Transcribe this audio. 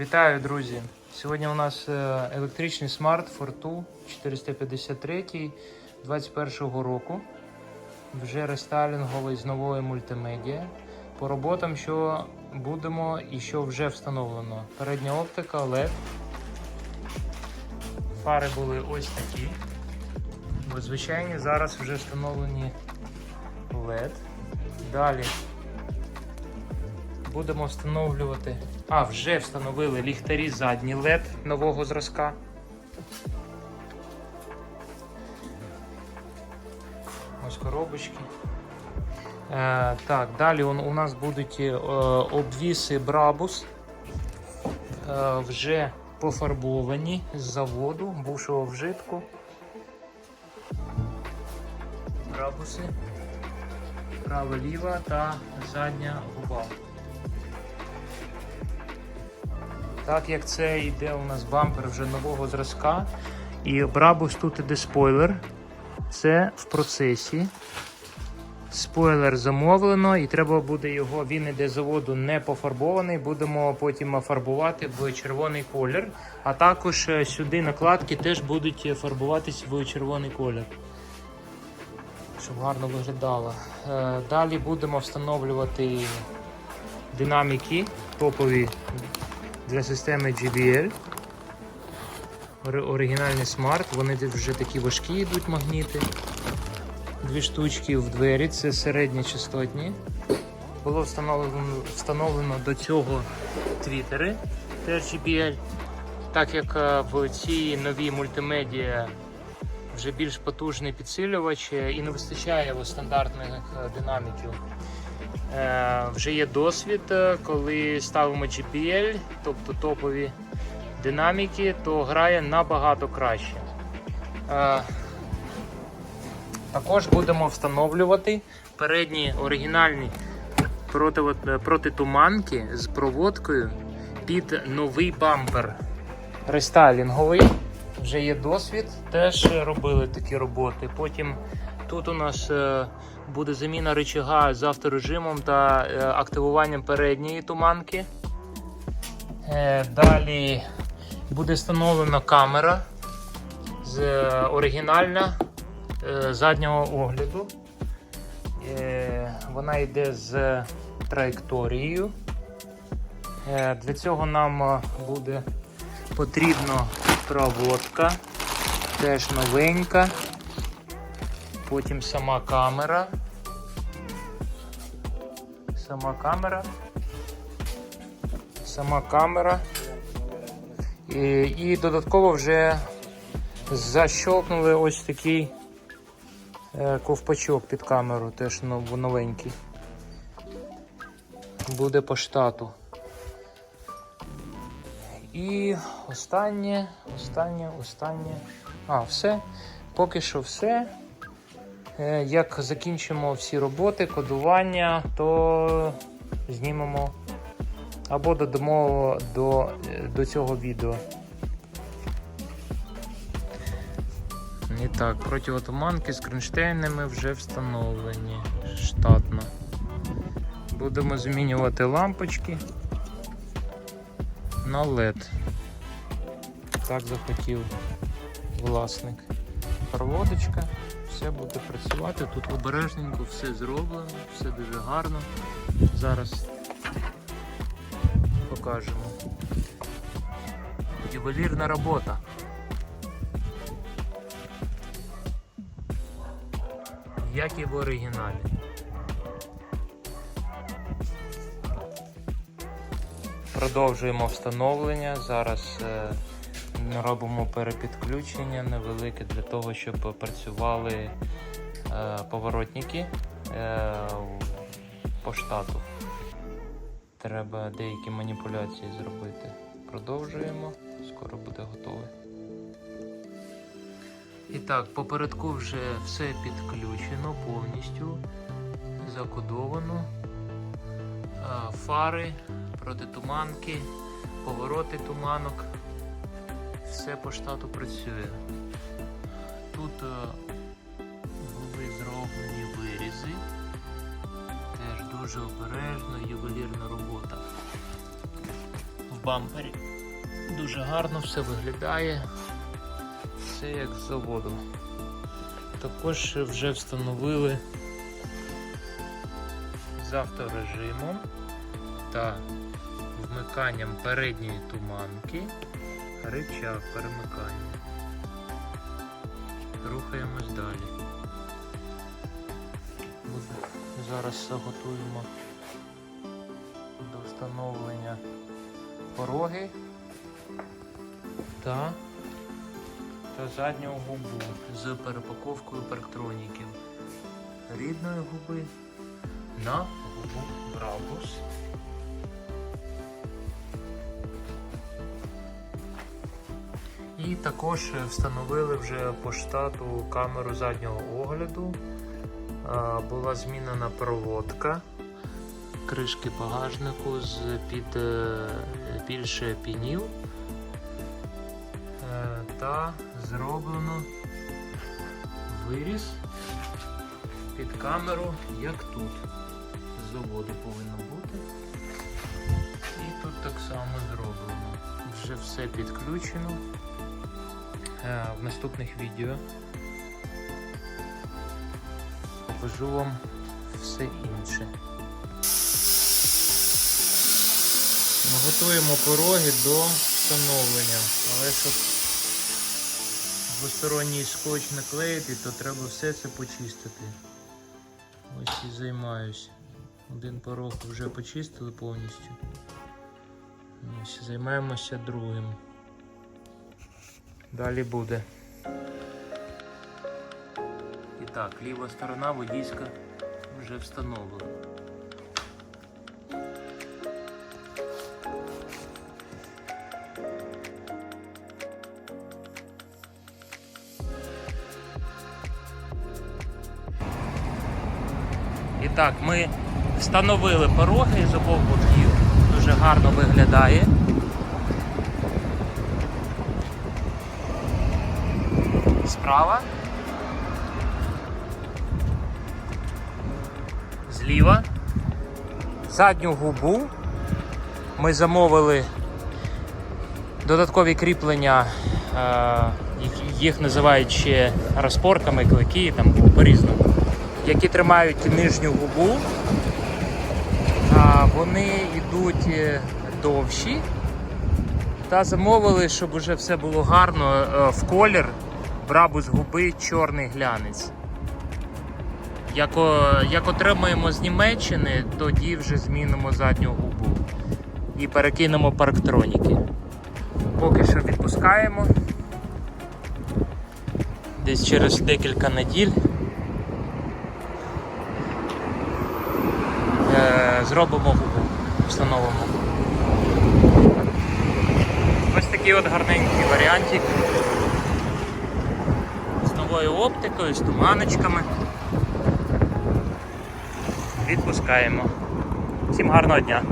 Вітаю, друзі! Сьогодні у нас е, електричний смарт Fortu 453 21 року. Вже рестайлінговий з нової мультимедіа. По роботам, що будемо і що вже встановлено. Передня оптика LED. Фари були ось такі. Бо звичайні зараз вже встановлені LED. Далі будемо встановлювати. А, вже встановили ліхтарі задні LED нового зразка. Ось коробочки. Е, так, далі у, нас будуть е, обвіси Брабус. Е, вже пофарбовані з заводу, бувшого вжитку. Брабуси. Права ліва та задня губа. Так як це йде у нас бампер вже нового зразка, і Брабус тут іде спойлер. Це в процесі. Спойлер замовлено, і треба буде його, він іде заводу не пофарбований. Будемо потім фарбувати в червоний колір. А також е, сюди накладки теж будуть фарбуватись в червоний колір. Щоб гарно виглядало. Е, Далі будемо встановлювати динаміки топові для системи GBL. Оригінальний смарт, вони вже такі важкі йдуть магніти. Дві штучки в двері, це середньочастотні. Було встановлено, встановлено до цього твітери теж. Так як е, в цій новій мультимедіа вже більш потужний підсилювач е, і не вистачає його стандартних е, динаміків. Е, Вже є досвід, е, коли ставимо GPL, тобто топові динаміки, то грає набагато краще. Е, Також будемо встановлювати передні оригінальні протитуманки з проводкою під новий бампер рестайлінговий. Вже є досвід, теж робили такі роботи. Потім тут у нас е, буде заміна рычага з авторежимом та е, активуванням передньої туманки. Е, Далі буде встановлена камера з оригінальна заднього огляду. Вона йде з траєкторією. Для цього нам буде потрібна проводка, теж новенька. Потім сама камера. Сама камера. Сама камера. І, і додатково вже защолкнули ось такий е, ковпачок під камеру, теж новенький. Буде по штату. І останнє, останнє, останнє. А, все. Поки що все. Е, Як закінчимо всі роботи, кодування, то знімемо або додамо до, до цього відео. І так, противотуманки з кронштейнами вже встановлені штатно. Будемо змінювати лампочки на LED. Так захотів власник. Проводочка, все буде працювати. Тут обережненько все зроблено, все дуже гарно. Зараз покажемо. Ювелірна робота. Як і в оригіналі. Продовжуємо встановлення. Зараз е, робимо перепідключення невелике для того, щоб працювали е, поворотники е, по штату. Треба деякі маніпуляції зробити. Продовжуємо, скоро буде готове. І так, попередку вже все підключено повністю, закодовано. Е, Фари, протитуманки, повороти туманок. Все по штату працює. Тут е, були зроблені вирізи. Теж дуже обережно, ювелірна робота. В в бампері. Дуже гарно все виглядає. Все як з заводу. Також вже встановили з авторежимом та вмиканням передньої туманки рычаг перемикання. Рухаємось далі. Зараз готуємо до встановлення пороги та, та заднього губу з перепаковкою парктроніків рідної губи на губу Брабус. І також встановили вже по штату камеру заднього огляду. Була змінена проводка кришки багажнику з під е, більше пінів Е, та зроблено виріз під камеру, як тут. З заводу повинно бути. І тут так само зроблено. Вже все підключено. Е, В наступних відео покажу вам все інше. Ми готуємо пороги до встановлення, але щоб двосторонній скотч наклеїти, то треба все це почистити. Ось і займаюся. Один порог вже почистили повністю. Ось займаємося другим. Далі буде. І так, ліва сторона водійська вже встановлена. І так, ми встановили пороги з обох боків. Дуже гарно виглядає. Справа. Зліва. Задню губу. Ми замовили додаткові кріплення, е, їх- називають ще розпорками, клики, там по-різному які тримають нижню губу. Вони йдуть е, довші. Та замовили, щоб уже все було гарно е, в колір. Брабус губи чорний глянець. Як, як отримаємо з Німеччини, тоді вже змінимо задню губу і перекинемо парктроніки. Поки що відпускаємо. Десь через декілька неділь Е, зробимо губу, встановимо. Ось такий от гарненький варіантик. З оптикою, з туманочками. Відпускаємо. Всім гарного дня!